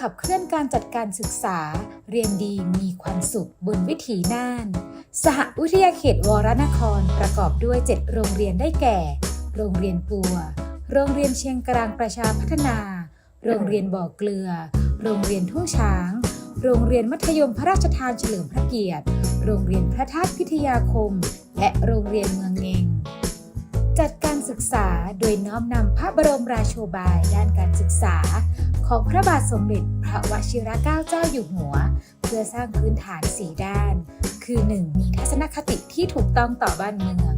ขับเคลื่อนการจัดการศึกษา เรียนดีมีความสุขบนวิถีน่าน สหวิทยาเขตวรนครประกอบด้วย 7 โรงเรียนได้แก่ โรงเรียนปัว โรงเรียนเชียงกลางประชาพัฒนา โรงเรียนบ่อเกลือ โรงเรียนทุ่งช้าง โรงเรียนมัธยมพระราชทานเฉลิมพระเกียรติ โรงเรียนพระธาตุพิทยาคม และโรงเรียนเมืองเงงจัดการศึกษาโดยน้อมนำพระบรมราโชบายด้านการศึกษา ของพระบาทสมเด็จพระวชิรเกล้าเจ้าอยู่หัว เพื่อสร้างพื้นฐาน4ด้าน คือ 1. มีทัศนคติที่ถูกต้องต่อบ้านเมือง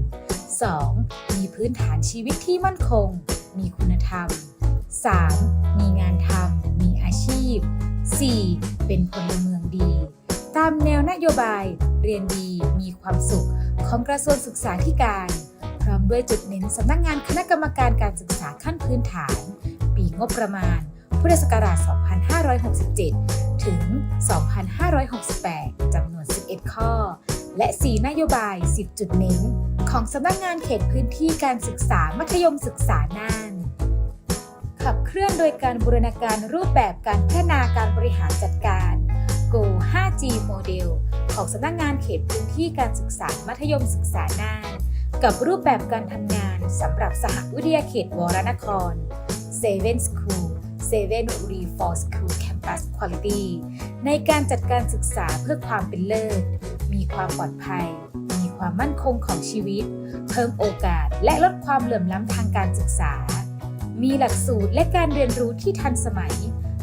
2. มีพื้นฐานชีวิตที่มั่นคง มีคุณธรรม 3. มีงานทำมีอาชีพ 4. เป็นพลเมืองดี ตามแนวนโยบายเรียนดีมีความสุขของกระทรวงศึกษาธิการ พร้อมด้วยจุดเน้นสำนักงานคณะกรรมการการศึกษาขั้นพื้นฐาน ปีงบประมาณ พุทธศักราช 2567 ถึง 2568 จำนวน 11 ข้อ และ 4 นโยบาย 10 จุดเน้น ของสำนักงานเขตพื้นที่การศึกษามัธยมศึกษาน่าน ขับเคลื่อนโดยการบูรณาการรูปแบบการพัฒนาการบริหารจัดการ Go 5G model ของสำนักงานเขตพื้นที่การศึกษามัธยมศึกษาน่านกับรูปแบบการทำงานสำหรับสหวิทยาเขตวรนครเซเว่นสคูล 7 r e รีฟอร์สคู Campus Quality ในการจัดการศึกษาเพื่อความเป็นเลิศ มีความปลอดภัย มีความมั่นคงของชีวิต เพิ่มโอกาสและลดความเหลื่อมล้ำทางการศึกษา มีหลักสูตรและการเรียนรู้ที่ทันสมัย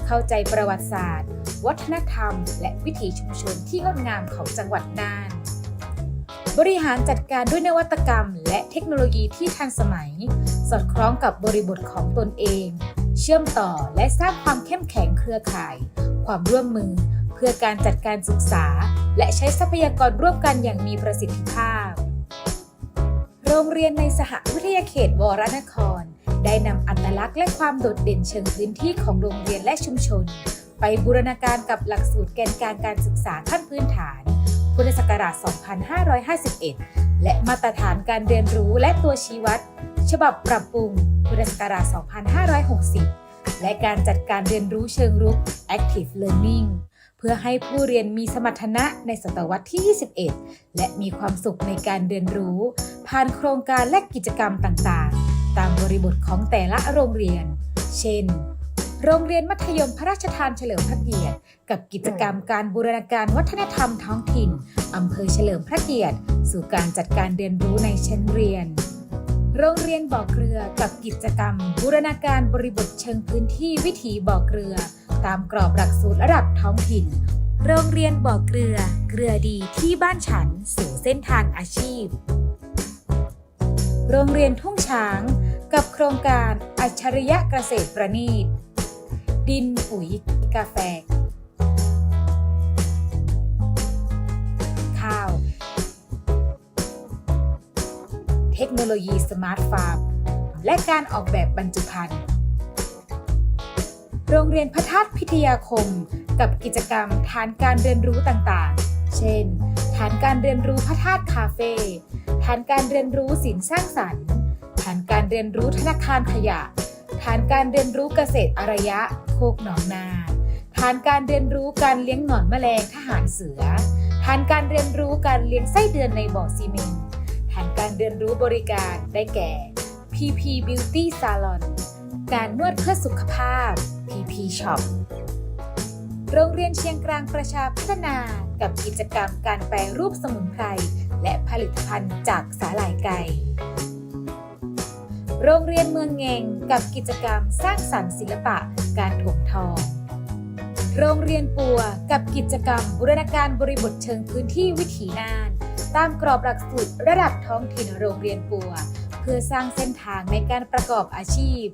เข้าใจประวัติศาสตร์ วัฒนธรรม และวิถีชุมชนที่งดงามของจังหวัดน่านบริหารจัดการด้วยนวัตกรรม และเทคโนโลยีที่ทันสมัย สอดคล้องกับบริบทของตนเอง เชื่อมต่อและสร้างความเข้มแข็งเครือข่าย ความร่วมมือเพื่อการจัดการศึกษา และใช้ทรัพยากรร่วมกันอย่างมีประสิทธิภาพ โรงเรียนในสหวิทยาเขตวรนคร ได้นำอัตลักษณ์และความโดดเด่นเชิงพื้นที่ของโรงเรียนและชุมชน ไปบูรณาการกับหลักสูตรแกนการการศึกษาขั้นพื้นฐาน พุทธศักราช 2551 และมาตรฐานการเรียนรู้และตัวชี้วัด ฉบับปรับปรุงพุทธศักราช 2560 และการจัดการเรียนรู้เชิงรุก Active Learning เพื่อให้ผู้เรียนมีสมรรถนะในศตวรรษที่ 21 และมีความสุขในการเรียนรู้ ผ่านโครงการและกิจกรรมต่างๆ ตามบริบทของแต่ละโรงเรียน เช่น โรงเรียนมัธยมพระราชทานเฉลิมพระเกียรติ กับกิจกรรมการบูรณาการวัฒนธรรมท้องถิ่นอำเภอเฉลิมพระเกียรติ สู่การจัดการเรียนรู้ในชั้นเรียน โรงเรียนบ่อเกลือกับกิจกรรม บูรณาการบริบทเชิงพื้นที่วิถีบ่อเกลือ ตามกรอบหลักสูตรระดับท้องถิ่น โรงเรียนบ่อเกลือ เกลือดีที่บ้านฉันสู่เส้นทางอาชีพ โรงเรียนทุ่งช้าง กับโครงการอัจฉริยะเกษตรประณีต ดินปุ๋ยกาแฟ เทคโนโลยีสมาร์ทฟาร์มและการออกแบบบรรจุภัณฑ์โรงเรียนพระธาตุพิทยาคม กับกิจกรรมฐานการเรียนรู้ต่างๆ เช่น ฐานการเรียนรู้พระธาตุคาเฟ่ฐานการเรียนรู้ศิลปสร้างสรรค์ ฐานการเรียนรู้ธนาคารขยะ ฐานการเรียนรู้เกษตรอารยะ โคกหนองนา ฐานการเรียนรู้การเลี้ยงหนอนแมลงทหารเสือ ฐานการเรียนรู้การเลี้ยงไส้เดือนในบ่อซีเมนต์ฐาน การเรียนรู้บริการได้แก่ PP Beauty Salon การนวดเพื่อสุขภาพ PP Shop โรงเรียนเชียงกลางประชาพัฒนากับกิจกรรมการแปรรูปสมุนไพร และผลิตภัณฑ์จากสาหร่ายไก่ โรงเรียนเมืองเงงกับกิจกรรมสร้างสรรค์ศิลปะการถมทอง โรงเรียนปัวกับกิจกรรมบูรณาการบริบทเชิงพื้นที่วิถีน่าน ตามกรอบหลักสูตรระดับท้องถิ่นโรงเรียนปัว เพื่อสร้างเส้นทางในการประกอบอาชีพ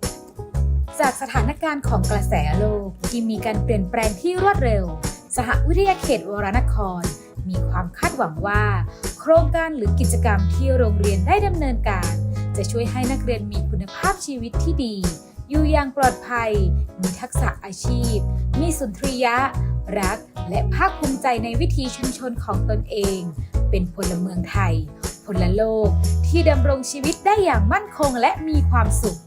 จากสถานการณ์ของกระแสโลกที่มีการเปลี่ยนแปลงที่รวดเร็ว สหวิทยาเขตวรนคร มีความคาดหวังว่า โครงการหรือกิจกรรมที่โรงเรียนได้ดำเนินการ จะช่วยให้นักเรียนมีคุณภาพชีวิตที่ดี อยู่อย่างปลอดภัย มีทักษะอาชีพ มีสุนทรียะ รักและภาคภูมิใจในวิถีชุมชนของตนเอง เป็นพลเมืองไทย พลโลกที่ดำรงชีวิตได้อย่างมั่นคงและมีความสุข